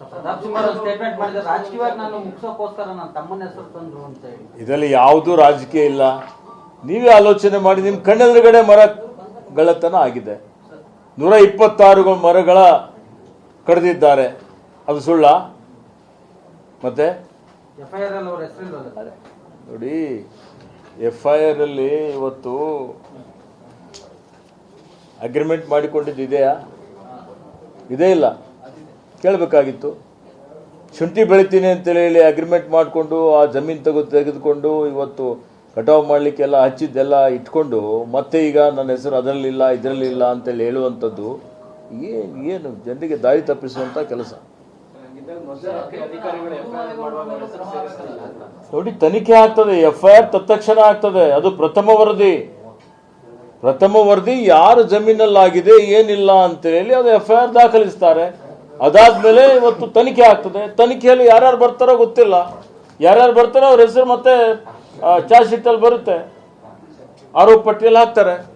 Pratap Simha statement ಮಾಡಿದ್ರೆ ರಾಜಕೀಯವಾಗಿ ನಾನು ಮುಗಿಸೋಕ್ಕೋಸ್ಕರ ನನ್ನ ತಮ್ಮನ ಹೆಸರು ತಂದ್ರು ಅಂತ ಹೇಳಿ. ಇದರಲ್ಲಿ ಯಾವುದೂ ರಾಜಕೀಯ ಇಲ್ಲ. ನೀವೇ ಆಲೋಚನೆ ಮಾಡಿ ನಿಮ್ಮ ಕಣ್ಣೆದುರುಗಡೆ ಮರಗಳತನ ಆಗಿದೆ. ನೂರ ಇಪ್ಪತ್ತಾರು ಮರಗಳ ಕಡಿದಿದ್ದಾರೆ. ಅದು ಸುಳ್ಳ? ಮತ್ತೆ? ಅಲ್ಲಿ ಅವ್ರ ನೋಡಿ ಎಫ್ ಐ ಆರ್ ಅಲ್ಲಿ ಇವತ್ತು ಅಗ್ರಿಮೆಂಟ್ ಮಾಡಿಕೊಂಡಿದ್ದು ಇದೆಯಾ? ಇದೇ ಇಲ್ಲ. ಕೇಳಬೇಕಾಗಿತ್ತು. ಶುಂಠಿ ಬೆಳಿತೀನಿ ಅಂತೇಳಿ ಅಗ್ರಿಮೆಂಟ್ ಮಾಡಿಕೊಂಡು ಆ ಜಮೀನು ತೆಗೆದು ತೆಗೆದುಕೊಂಡು ಇವತ್ತು ಕಟಾವು ಮಾಡಲಿಕ್ಕೆಲ್ಲ ಹಚ್ಚಿದ್ದೆಲ್ಲ ಇಟ್ಕೊಂಡು ಮತ್ತೆ ಈಗ ನನ್ನ ಹೆಸರು ಅದರಲ್ಲಿಲ್ಲ ಇದರಲ್ಲಿಲ್ಲ ಅಂತೇಳಿ ಹೇಳುವಂಥದ್ದು ಏನು ಏನು ಜನರಿಗೆ ದಾರಿ ತಪ್ಪಿಸುವಂಥ ಕೆಲಸ. ನೋಡಿ, ತನಿಖೆ ಆಗ್ತದೆ ಎಫ್ ಐ ಆರ್ ತತ್ಕ್ಷಣ ಆಗ್ತದೆ, ಅದು ಪ್ರಥಮ ವರದಿ. ಪ್ರಥಮ ವರದಿ ಯಾರ ಜಮೀನಲ್ಲಾಗಿದೆ, ಏನಿಲ್ಲ ಅಂತೇಳಿ ಅದು ಎಫ್ ಐ ಆರ್ ದಾಖಲಿಸ್ತಾರೆ. ಅದಾದ್ಮೇಲೆ ಇವತ್ತು ತನಿಖೆ ಆಗ್ತದೆ. ತನಿಖೆಯಲ್ಲಿ ಯಾರ್ಯಾರು ಬರ್ತಾರೋ ಗೊತ್ತಿಲ್ಲ. ಯಾರ್ಯಾರು ಬರ್ತಾರೋ ಅವ್ರ ಹೆಸರು ಮತ್ತೆ ಚಾರ್ಜ್ ಶೀಟಲ್ಲಿ ಬರುತ್ತೆ. ಆರೋಪ ಪಟ್ಟಿಯಲ್ಲಿ ಹಾಕ್ತಾರೆ.